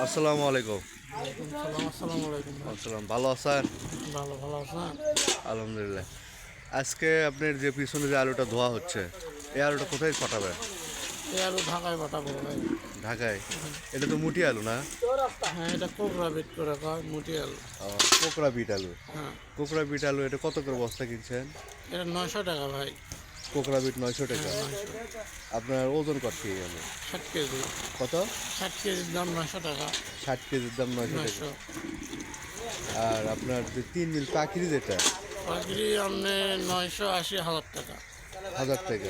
আসসালামু আলাইকুম। সালাম আসসালামু আলাইকুম। আসসালাম ভালো আছেন? ভালো ভালো আছেন? আলহামদুলিল্লাহ। আজকে আপনার যে পিছনে যে আলুটা ধোয়া হচ্ছে এই আলুটা কোথায় পাঠাবেন? এই আলু ঢাকায় পাঠাবো ভাই। ঢাকায়? এটা তো মুটি আলু না? হ্যাঁ এটা কোবরা বিট করে কয় মুটি আলু। কোকড়া বিট আলু। হ্যাঁ। কোকড়া বিট আলু এটা কত করে বস্তা কিনছেন? এটা নয়শো টাকা ভাই। কোকড়া বিট নয়শো টাকা। আপনার ওজন কত কি গেল ষাট কেজি। কত? ষাট কেজির দাম নয়শো টাকা। ষাট কেজির দাম নয়শো টাকা। আর আপনার যে তিন মিল পাখিরি যেটা? পাখিরি আপনি নয়শো আশি হাজার টাকা। হাজার টাকা।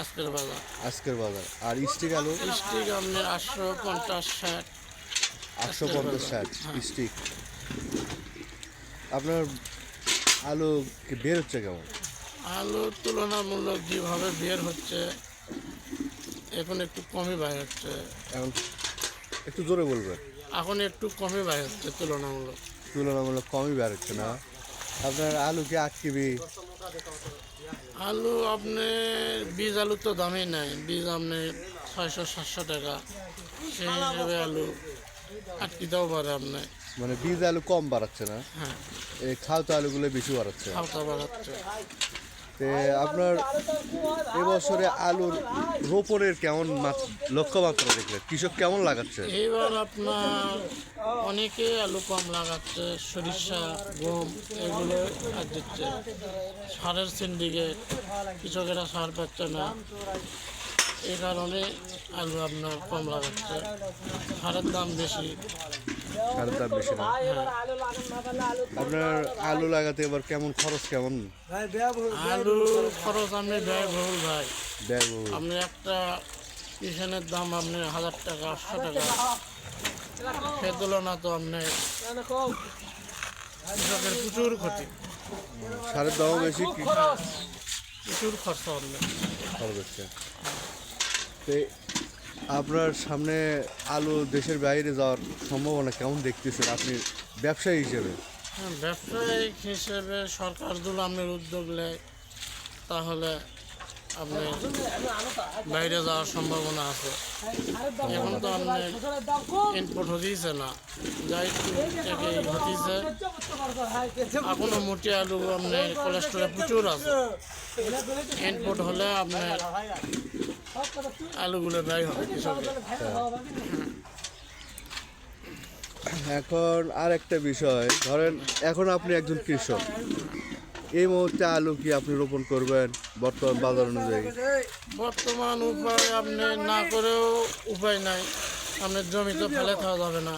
আজকের বাজার। আজকের বাজার। আর স্টিক আলু? স্টিক আপনি আটশো পঞ্চাশ ষাট। আটশো পঞ্চাশ ষাট স্টিক। আপনার আলু বের হচ্ছে কেমন? আলুর তুলনামূলক যেভাবে বের হচ্ছে এখন একটু কমই বাই হচ্ছে। এখন একটু জোরে বলবেন এখন একটু কমই বাই হচ্ছে তুলনামূলক। তুলনামূলক কমই বের হচ্ছে না? আপনার আলু কি আট কেবি আলু আপনি বীজ আলু তো দামই নাই। বীজ আপনি ছয়শো সাতশো টাকা। সেই হিসেবে আলু আটকিতেও পারে আপনি মানে বীজ আলু কম বাড়াচ্ছে না? হ্যাঁ। এই খাওয়া আলুগুলো বেশি বাড়াচ্ছে। খাওয়া বাড়াচ্ছে। আপনার এবছরে আলুর রোপণের কেমন মাত- লক্ষ্যমাত্রা দেখলেন? কৃষক কেমন লাগাচ্ছে? এবার আপনার অনেকে আলু কম লাগাচ্ছে, সরিষা, গম এগুলো আর দিচ্ছে। সারের সিন্ডিকেট, কৃষকেরা সার পাচ্ছে না। এই কারণে আলু আপনার কম লাগাচ্ছে। সারের দাম বেশি। সারের দাম বেশি না। আপনার আলু লাগাতে এবার কেমন খরচ কেমন? আলু খরচ। আপনি ব্যয়বহুল ভাই। ব্যয়বহুল। আপনি একটা কিষেনের দাম আপনি হাজার টাকা আটশো টাকা। সে তুলনা তো আপনি কৃষকের প্রচুর ক্ষতি। সারের দামও বেশি কি? প্রচুর খরচ আপনি। খরচ হচ্ছে। আপনার সামনে আলু দেশের বাইরে যাওয়ার সম্ভাবনা কেমন দেখতেছেন আপনি ব্যবসায়ী হিসেবে? হ্যাঁ, ব্যবসায়িক হিসেবে সরকার যদি আপনার উদ্যোগ নেয় তাহলে আপনি বাইরে যাওয়ার সম্ভাবনা আছে। এখন তো আপনি ইনপুট হতেইছে না। যাই থেকে হতেইছে। এখনও মোটি আলু আপনি কোলেস্ট্রলে প্রচুর আছে। ইনপুট হলে আপনার আলুগুলো ব্যয় হবে এখন আর একটা বিষয় ধরেন এখন আপনি একজন কৃষক। এই মুহূর্তে আলু কি আপনি রোপণ করবেন বর্তমান বাজার অনুযায়ী? বর্তমান উপায় আপনি না করেও উপায় নাই। আপনার জমি তো ফেলে খাওয়া যাবে না।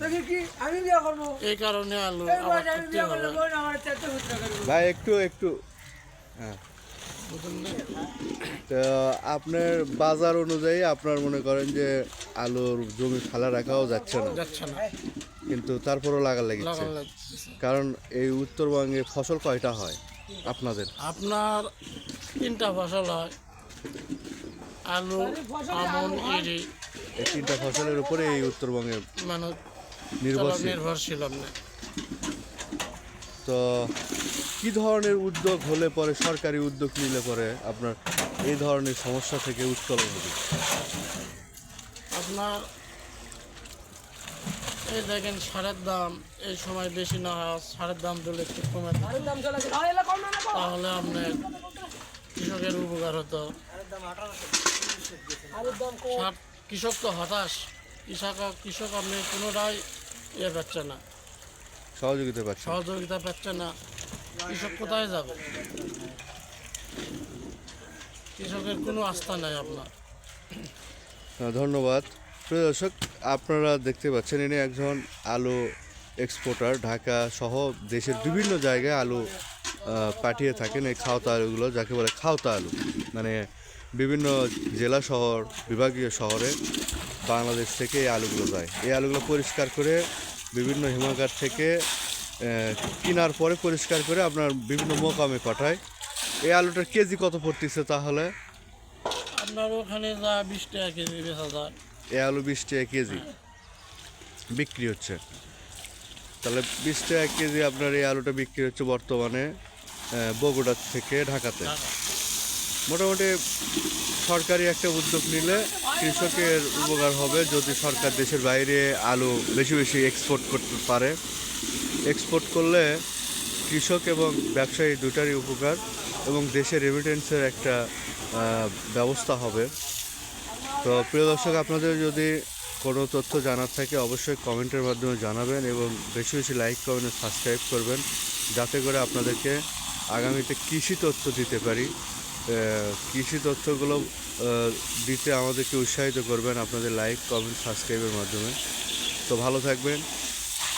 দেখি কি আমি বিয়ে করব। এই কারণে আলু ভাই একটু একটু। হ্যাঁ? তো আপনার বাজার অনুযায়ী আপনার মনে করেন যে আলুর জমি ফেলা রাখাও যাচ্ছে না। যাচ্ছে না। কিন্তু তারপরও লাগা লেগেছে কারণ এই উত্তরবঙ্গে ফসল কয়টা হয় আপনাদের? আপনার তিনটা ফসল হয়। আলু আমন ইরি এই তিনটা ফসলের উপরে এই উত্তরবঙ্গে মানে নির্ভরশীল। নির্ভরশীল তো কি ধরনের উদ্যোগ হলে পরে সরকারি উদ্যোগ নিলে পরে আপনার এই ধরনের সমস্যা থেকে উত্তোলন হবে? আপনার এই দেখেন সারের দাম এই সময় বেশি না হয় সারের দাম দিলে একটু কমে তাহলে আপনার কৃষকের উপকার হতো। কৃষক তো হতাশ। কৃষক কৃষক আপনি পুনরায় ইয়ে পাচ্ছে না। সহযোগিতা পাচ্ছে সহযোগিতা পাচ্ছে না। কৃষক কোথায় যাবে? কৃষকের কোনো আস্থা নাই আপনার। ধন্যবাদ। প্রিয় দর্শক, আপনারা দেখতে পাচ্ছেন, ইনি একজন আলু এক্সপোর্টার ঢাকা সহ দেশের বিভিন্ন জায়গায় আলু পাঠিয়ে থাকেন। এই খাওতা আলুগুলো, যাকে বলে খাওতা আলু মানে বিভিন্ন জেলা শহর, বিভাগীয় শহরে বাংলাদেশ থেকে এই আলুগুলো যায়। এই আলুগুলো পরিষ্কার করে বিভিন্ন হিমাগার থেকে কেনার পরে পরিষ্কার করে আপনার বিভিন্ন মোকামে পাঠায়। এই আলুটার কেজি কত পড়তেছে তাহলে? আপনার ওখানে যা বিশ টাকা কেজি বেচা যায়। এই আলু বিশ টাকা কেজি বিক্রি হচ্ছে। তাহলে বিশ টাকা কেজি আপনার এই আলুটা বিক্রি হচ্ছে বর্তমানে বগুড়া থেকে ঢাকাতে। মোটামুটি সরকারি একটা উদ্যোগ নিলে কৃষকের উপকার হবে যদি সরকার দেশের বাইরে আলু বেশি বেশি এক্সপোর্ট করতে পারে। এক্সপোর্ট করলে কৃষক এবং ব্যবসায়ী দুটারই উপকার এবং দেশের রেমিটেন্সের একটা ব্যবস্থা হবে। তো প্রিয় দর্শক, আপনাদের যদি কোনো তথ্য জানার থাকে, অবশ্যই কমেন্টের মাধ্যমে জানাবেন এবং বেশি বেশি লাইক কমেন্ট সাবস্ক্রাইব করবেন, যাতে করে আপনাদেরকে আগামীতে কৃষি তথ্য দিতে পারি। কৃষি তথ্যগুলো দিতে আমাদেরকে উৎসাহিত করবেন আপনাদের লাইক কমেন্ট সাবস্ক্রাইবের মাধ্যমে। তো ভালো থাকবেন।